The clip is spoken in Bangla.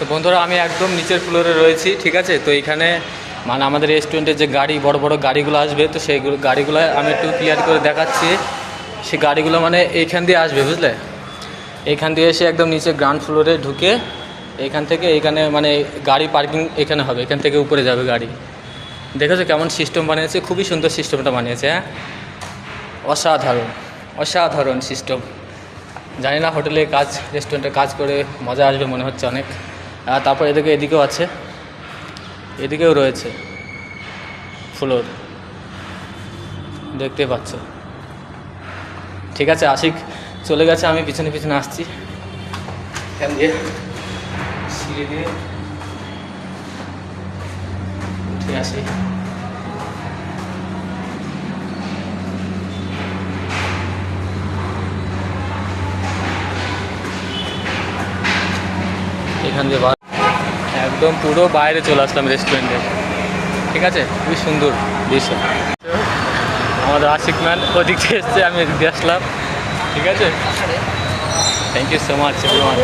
তো বন্ধুরা, আমি একদম নিচের ফ্লোরে রয়েছি, ঠিক আছে? তো এখানে মানে আমাদের রেস্টুরেন্টের যে গাড়ি, বড় বড় গাড়িগুলো আসবে, তো সেইগুলো গাড়িগুলো আমি একটু ক্লিয়ার করে দেখাচ্ছি। সে গাড়িগুলো মানে এইখান দিয়ে আসবে, বুঝলে? এইখান দিয়ে এসে একদম নিচে গ্রাউন্ড ফ্লোরে ঢুকে, এইখান থেকে এখানে মানে গাড়ি পার্কিং এখানে হবে, এখান থেকে উপরে যাবে গাড়ি। দেখেছ কেমন সিস্টেম বানিয়েছে? খুবই সুন্দর সিস্টেমটা বানিয়েছে হ্যাঁ? অসাধারণ অসাধারণ সিস্টেম জানি না হোটেলে কাজ রেস্টুরেন্টে কাজ করে মজা আসবে, মনে হচ্ছে অনেক। আর তারপর এদিকে এদিকেও আছে। এদিকেও রয়েছে ফ্লোর। দেখতে পাচ্ছ। ঠিক আছে আশিক চলে গেছে আমি পিছনে পিছনে আসছি। এখান দিয়ে। সিঁড়ি দিয়ে। উঠে আসি। এখান দিয়ে বার একদম পুরো বাইরে চলে আসলাম রেস্টুরেন্টে ঠিক আছে? খুবই সুন্দর দৃশ্য আমাদের আশিক ম্যান ওদিক থেকে এসছে আমি এদিক দিয়ে আসলাম। ঠিক আছে? Thank you so much everyone